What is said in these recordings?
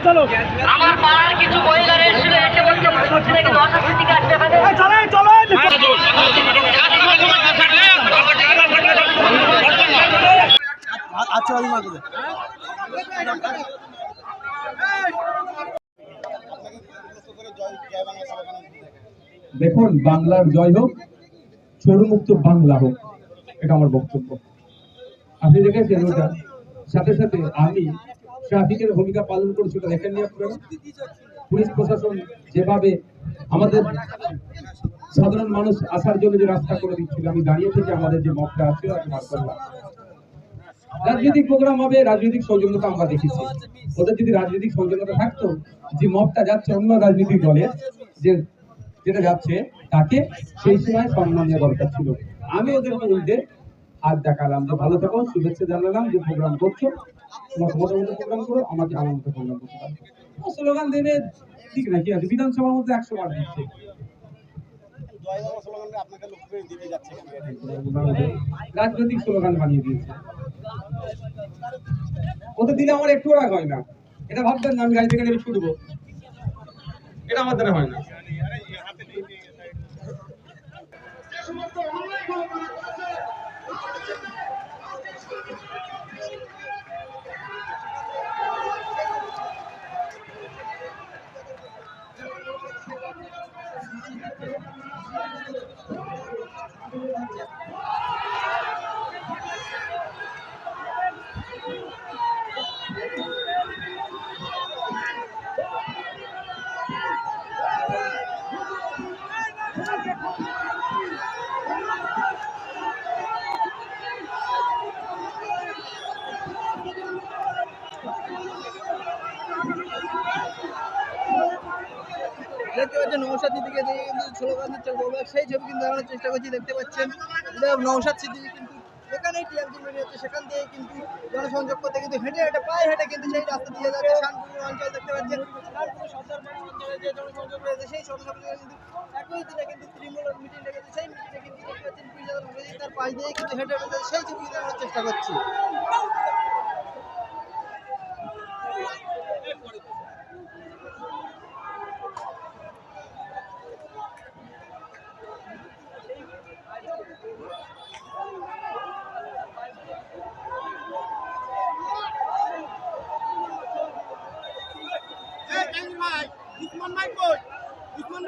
চলো আমার পাড়ার কিছু মহিলারা এসেছিল এসে বলছে বলছে নাকি দশা স্মৃতিকে আসবে এখানে এই চলো এই চলো আচ্ছা দেখুন বাংলার জয় হোক চোরমুক্ত বাংলা হোক এটা আমার বক্তব্য আপনি দেখেছেন ওটা সাথে সাথে আমি ট্রাফিকের ভূমিকা পালন করছি, ওটা দেখেননি আপনারা? পুলিশ প্রশাসন যেভাবে আমাদের সাধারণ মানুষ আসার জন্য যে রাস্তা করে দিচ্ছিল, আমি দাঁড়িয়ে থেকে আমাদের যে মতটা আছে রাজনৈতিক প্রোগ্রাম হবে, রাজনৈতিক সৌজন্যতা আমরা দেখেছি। ওদের যদি রাজনৈতিক সৌজন্যতা থাকতো, যে মতটা যাচ্ছে অন্য রাজনৈতিক দলের, যে যেটা যাচ্ছে, তাকে সেই সময় সম্মান দেওয়া দরকার ছিল। আমি ওদের উল্টে হাত দেখালাম। যে ভালো থাকো, শুভেচ্ছা জানালাম, যে প্রোগ্রাম করছ। তোমার মোটামুটি প্রোগ্রাম করো, আমাকে আমার মতো প্রোগ্রাম করতে পারো স্লোগান দেবে ঠিক না কি আছে বিধানসভার মধ্যে একশো বার দিচ্ছে। রাজনৈতিক স্লোগান বানিয়ে দিয়েছে। ওদের দিলে আমার একটু রাগ হয় না। এটা ভাববেন না, আমি গাড়ি থেকে নেমে ছুটবো এটা আমার দ্বারা হয় না। দেখতে পাচ্ছেন নৌসাদ কিন্তু স্লোগান দিচ্ছে বলব সেই ছবি কিন্তু দেখানোর চেষ্টা করছি, দেখতে পাচ্ছেন। নৌসাদ সিদ্দিকি কিন্তু যেখানেই টিএমসি মিডিয়া হচ্ছে সেখান দিয়ে কিন্তু জনসংযোগ করতে কিন্তু হেঁটে হেঁটে, পায়ে হেঁটে কিন্তু সেই রাস্তা দিয়ে যাচ্ছে শানপুর অঞ্চল, দেখতে পাচ্ছেন। সেই কিন্তু একই সেই তার পাশ দিয়ে কিন্তু হেঁটে সেই ছবি দেখানোর চেষ্টা করছি।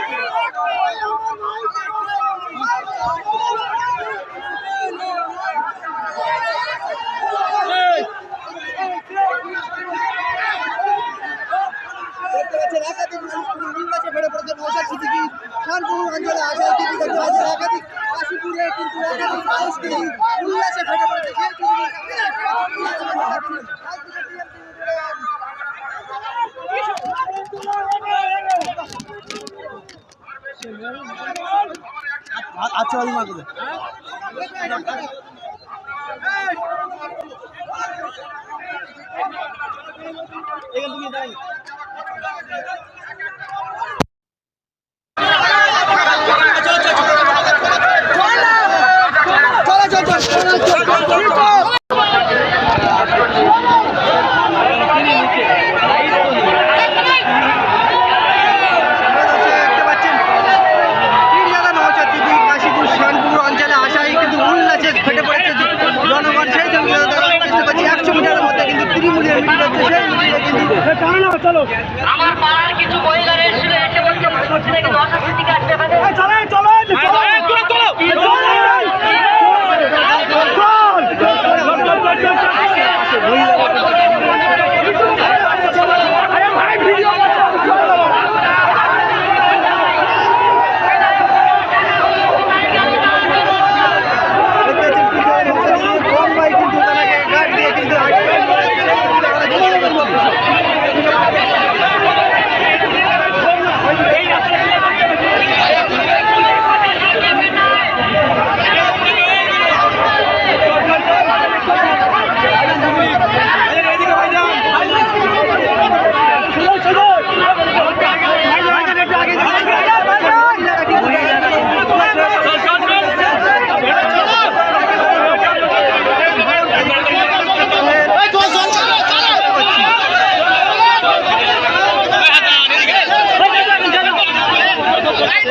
এ পাচ্ছেন একাধিক মানুষ কিন্তু উল্লাসে ভরে নৌসাদ সিদ্দিকি খানপুর অঞ্চলে আসায় কিন্তু দেখতে পাচ্ছেন একাধিক কাশীপুরে কিন্তু একাধিক মানুষ কিন্তু উল্লাসে ফেটে পড়েছে। সেই ছবি আচ্ছা ওই চল দেখতে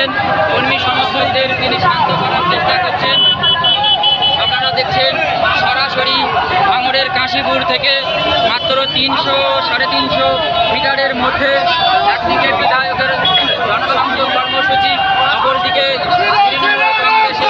করছেন, কর্মী সমর্থকদের তিনি শান্ত করার চেষ্টা করছেন। আপনারা দেখছেন, সরাসরি ভাঙড়ের কাশীপুর থেকে মাত্র তিনশো, সাড়ে তিনশো মিটারের মধ্যে একদিকে বিধায়কের জনসংযোগ কর্মসূচি, অপরদিকে তৃণমূল কংগ্রেসের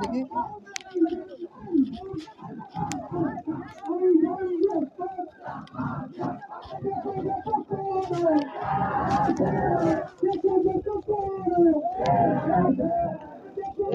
দেখি এ